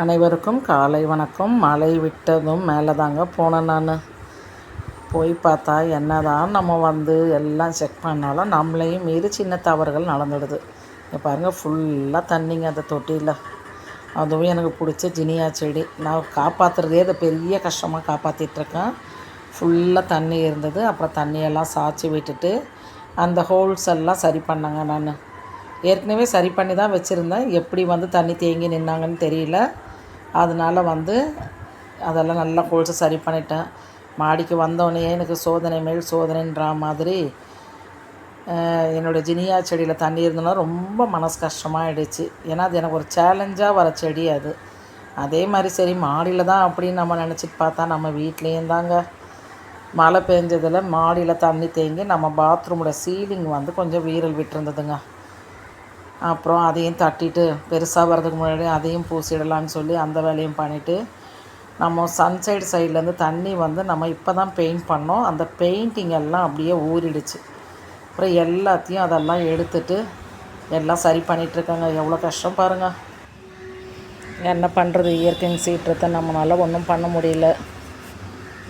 அனைவருக்கும் காலை வணக்கம். மழை விட்டதும் மேலே தாங்க போனேன் நான். போய் பார்த்தா என்ன தான் நம்ம வந்து எல்லாம் செக் பண்ணாலும் நம்மளையும் மீறி சின்ன தவறுகள் நடந்துடுது. இங்கே பாருங்கள் ஃபுல்லாக தண்ணிங்க அந்த தொட்டியில். அதுவும் எனக்கு பிடிச்ச ஜினியா செடி. நான் காப்பாற்றுறதே அதை பெரிய கஷ்டமாக காப்பாற்றிட்டுருக்கேன் ஃபுல்லாக தண்ணி இருந்தது. அப்புறம் தண்ணியெல்லாம் சாய்ச்சி விட்டுட்டு அந்த ஹோல்ஸ் எல்லாம் சரி பண்ணேங்க நான். ஏற்கனவே சரி பண்ணி தான் வச்சுருந்தேன். எப்படி வந்து தண்ணி தேங்கி நின்னாங்கன்னு தெரியல. அதனால் வந்து அதெல்லாம் நல்லா ஹோல்ஸை சரி பண்ணிட்டேன். மாடிக்கு வந்தோடனே எனக்கு சோதனை மேல் சோதனைன்ற மாதிரி என்னோடய ஜினியா செடியில் தண்ணி இருந்ததுன்னா ரொம்ப மனசு கஷ்டமாகிடுச்சு ஏன்னா அது எனக்கு ஒரு சேலஞ்சாக வர செடி அது. அதே மாதிரி சரி மாடியில் தான் அப்படின்னு நம்ம நினச்சிட்டு பார்த்தா நம்ம வீட்லேயும் தாங்க. மழை பெஞ்சதில் மாடியில் தண்ணி தேங்கி நம்ம பாத்ரூமோட சீலிங் வந்து கொஞ்சம் வீரல் விட்டுருந்ததுங்க. அப்புறம் அதையும் தட்டிட்டு பெருசாக வர்றதுக்கு முன்னாடி அதையும் பூசிடலான்னு சொல்லி அந்த வேலையும் பண்ணிவிட்டு நம்ம சன்சைடு சைட்லேருந்து தண்ணி வந்து நம்ம இப்போ தான் பெயிண்ட் பண்ணோம். அந்த பெயிண்டிங் எல்லாம் அப்படியே ஊறிடுச்சு. அப்புறம் எல்லாத்தையும் அதெல்லாம் எடுத்துட்டு எல்லாம் சரி பண்ணிகிட்ருக்காங்க எவ்வளோ கஷ்டம் பாருங்கள் என்ன பண்ணுறது இயற்கையின் சீற்றத்தை நம்மளால் ஒன்றும் பண்ண முடியல.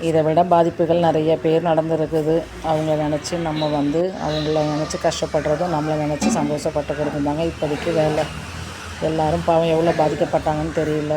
இதை விட பாதிப்புகள் நிறைய பேர் நடந்திருக்குது. அவங்க நினச்சி நம்ம வந்து அவங்கள நினச்சி கஷ்டப்படுறதும் நம்மளை நினச்சி சந்தோஷப்பட்டுக்கிறதும் தாங்க இப்போதைக்கு வேலை. எல்லாரும் பாவம் எவ்வளோ பாதிக்கப்பட்டாங்கன்னு தெரியல.